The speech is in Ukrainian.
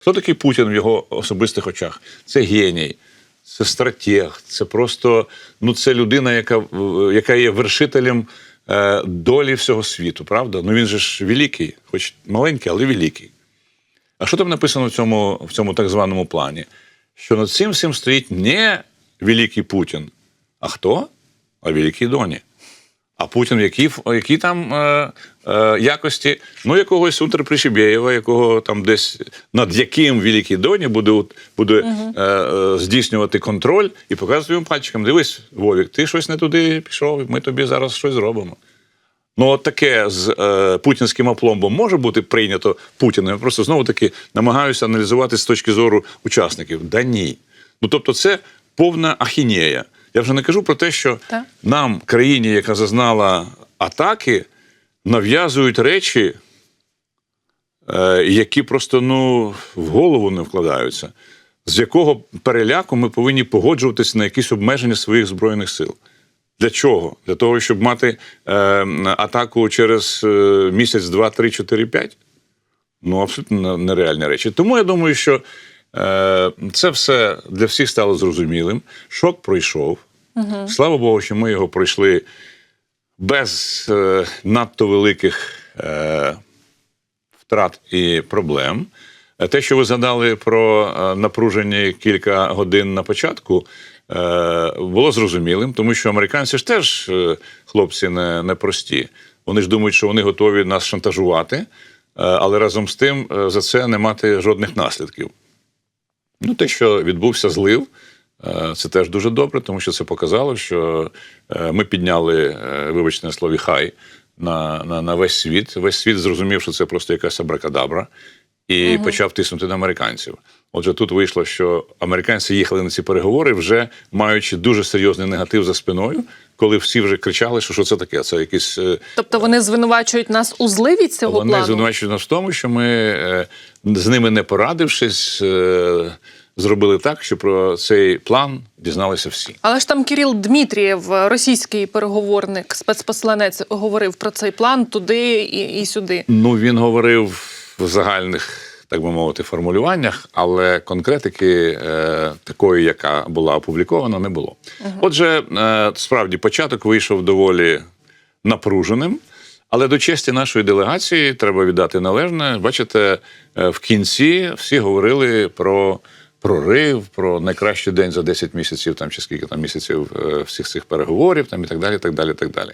Хто такий Путін в його особистих очах? Це геній, це стратег, це просто ну, це людина, яка, е, яка є вершителем е, долі всього світу, правда? Ну він же ж великий, хоч маленький, але великий. А що там написано в цьому, в цьому так званому плані? Що над цим всім стоїть не великий Путін, а хто? А великий Доні. А Путін в якій там е, е, якості? Ну, якогось Унтерпришібєєва, якого там десь над яким Великий Доні буде, буде е, е, здійснювати контроль і показувати йому пальчиком: дивись, Вовік, ти щось не туди пішов, ми тобі зараз щось зробимо. Ну, от таке з е, путінським опломбом може бути прийнято Путіним. Я просто знову таки намагаюся аналізувати з точки зору учасників. Да ні. Ну тобто, це повна ахінея. Я вже не кажу про те, що Так. нам, країні, яка зазнала атаки, нав'язують речі, е, які просто ну, в голову не вкладаються. З якого переляку ми повинні погоджуватися на якісь обмеження своїх збройних сил. Для чого? Для того, щоб мати е, атаку через е, місяць, два, три, чотири, п'ять? Ну, абсолютно нереальні речі. Тому я думаю, що е, це все для всіх стало зрозумілим. Шок пройшов. Угу. Слава Богу, що ми його пройшли без е, надто великих е, втрат і проблем. Е, Те, що ви згадали про е, напруження кілька годин на початку, е, було зрозумілим, тому що американці ж теж хлопці не, не прості. Вони ж думають, що вони готові нас шантажувати, але разом з тим за це не мати жодних наслідків. Ну, те, що відбувся злив, це теж дуже добре, тому що це показало, що е, ми підняли, е, вибачте на слові, хай на, на, на весь світ. Весь світ зрозумів, що це просто якась абракадабра, і почав тиснути на американців. Отже, тут вийшло, що американці їхали на ці переговори, вже маючи дуже серйозний негатив за спиною, коли всі вже кричали, що що це таке. Це якісь е, Тобто вони звинувачують нас у зливі цього вони плану? звинувачують нас в тому, що ми е, з ними не порадившись, е, зробили так, що про цей план дізналися всі. Але ж там Кирил Дмитрієв, російський переговорник, спецпосланець, говорив про цей план туди і, і сюди. Ну він говорив в загальних. Так би мовити, формулюваннях, але конкретики е, такої, яка була опублікована, не було. Отже, е, справді початок вийшов доволі напруженим, але до честі нашої делегації треба віддати належне. Бачите, е, в кінці всі говорили про прорив, про найкращий день за 10 місяців, там чи скільки там місяців е, всіх цих переговорів, там і так далі. так далі, так далі.